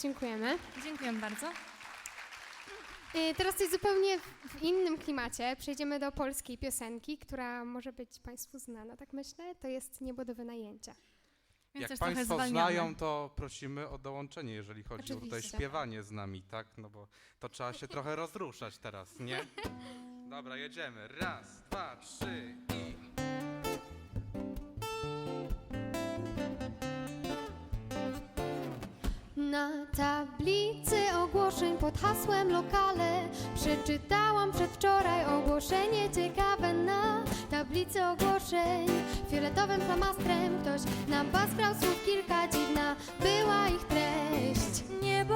Dziękujemy. Dziękuję bardzo. Y, Teraz coś zupełnie w innym klimacie. Przejdziemy do polskiej piosenki, która może być Państwu znana, tak myślę. To jest Niebo do wynajęcia. Więc Jak Państwo znają, to prosimy o dołączenie, jeżeli chodzi o tutaj Oczywiście. śpiewanie z nami, tak? No bo to trzeba się trochę rozruszać teraz, nie? Dobra, jedziemy. Raz, dwa, trzy i... ogłoszeń pod hasłem lokale przeczytałam przedwczoraj ogłoszenie ciekawe na tablicy ogłoszeń fioletowym flamastrem ktoś nam paskrał słów kilka dziwna była ich treść. Niebo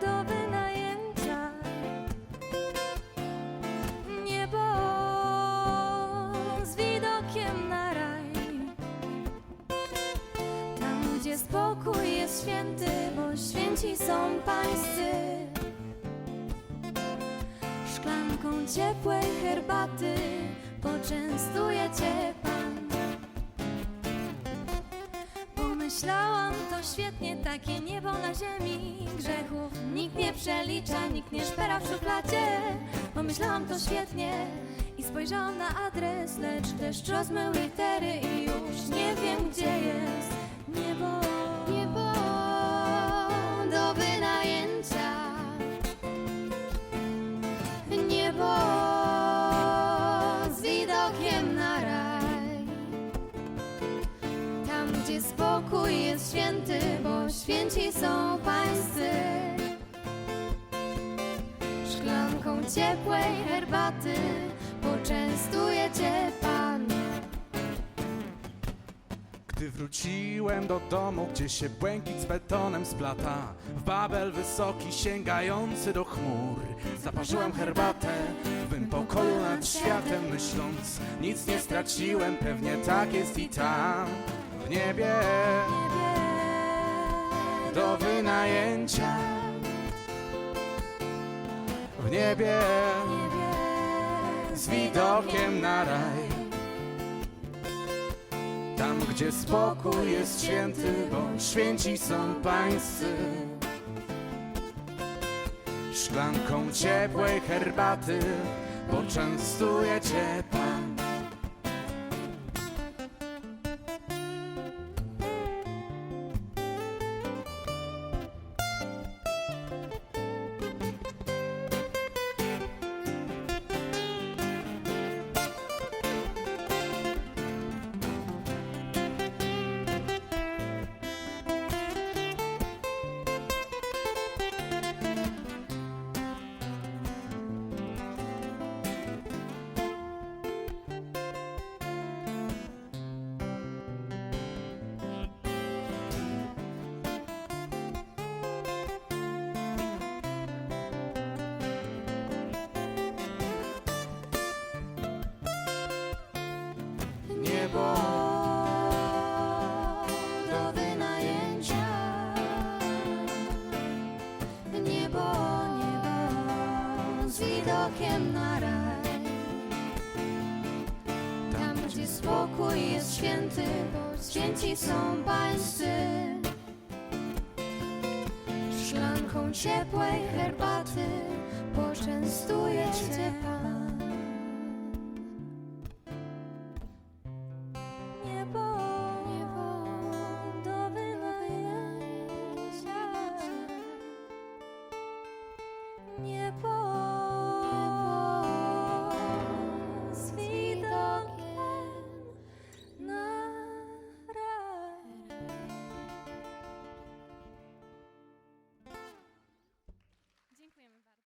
do wynajęcia. Niebo z widokiem na raj. Tam, gdzie spokój jest święty, święci są pańscy. Szklanką ciepłej herbaty poczęstuje cię Pan. Pomyślałam, to świetnie, takie niebo na ziemi Grzechów nikt nie przelicza, nikt nie szpera w szufladzie Pomyślałam, to świetnie i spojrzałam na adres Lecz deszcz rozmył litery i już nie wiem, gdzie jest święci są pańscy. Szklanką ciepłej herbaty poczęstuje cię Pan. Gdy wróciłem do domu, gdzie się błękit z betonem splata W Babel wysoki, sięgający do chmur Zaparzyłem herbatę w mym pokoju nad światem Myśląc, nic nie straciłem, pewnie tak jest i tam W niebie do wynajęcia W niebie z widokiem na raj tam, gdzie spokój jest święty, bo święci są pańscy. Szklanką ciepłej herbaty poczęstuje cię Pan. Z widokiem na raj. Tam, gdzie spokój jest święty, bo święci są pańscy. Szklanką ciepłej herbaty poczęstuje cię Pan. Niebo, Niebo do wynajęcia. Niebo